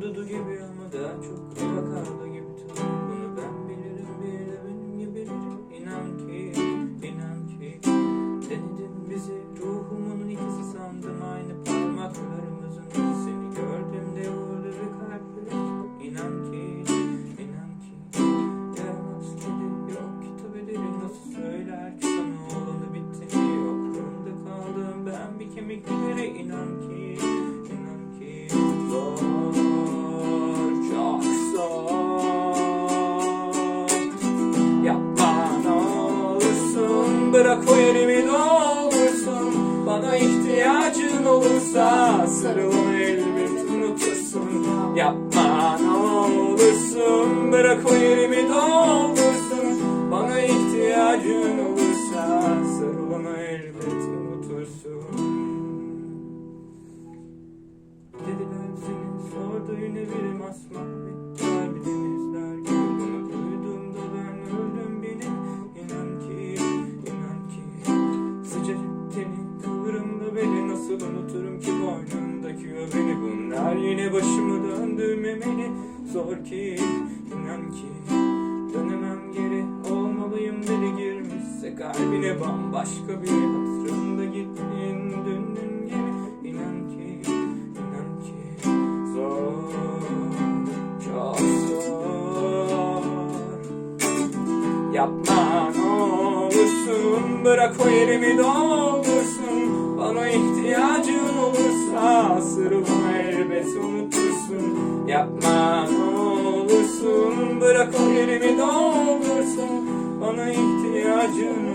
Hududu gibi ama daha çok Bırak o yerimi doldursun Bana ihtiyacın olursa Sarıl onu elbet unutursun. Yapma ne olursun. Bırak o yerimi doldursun Bana ihtiyacın olursa Sarıl onu elbet unutursun. Dediler seni sordu yine bir masmavi beni nasıl unuturum ki boynundaki o beni Bunlar yine başımı döndürmemeli. Zor ki, inan ki. Dönemem geri olmalıyım deli girmişse kalbine bambaşka bir hatırımda gittin. Döndün gibi İnan ki, inan ki. Zor, çok zor. Yapma ne olursun Bırak o yerimi doldursun Bana ihtiyacın olursa Sırrımı elbet unutursun. Yapma olursun Bırak o yerimi doldursun. Bana ihtiyacın ona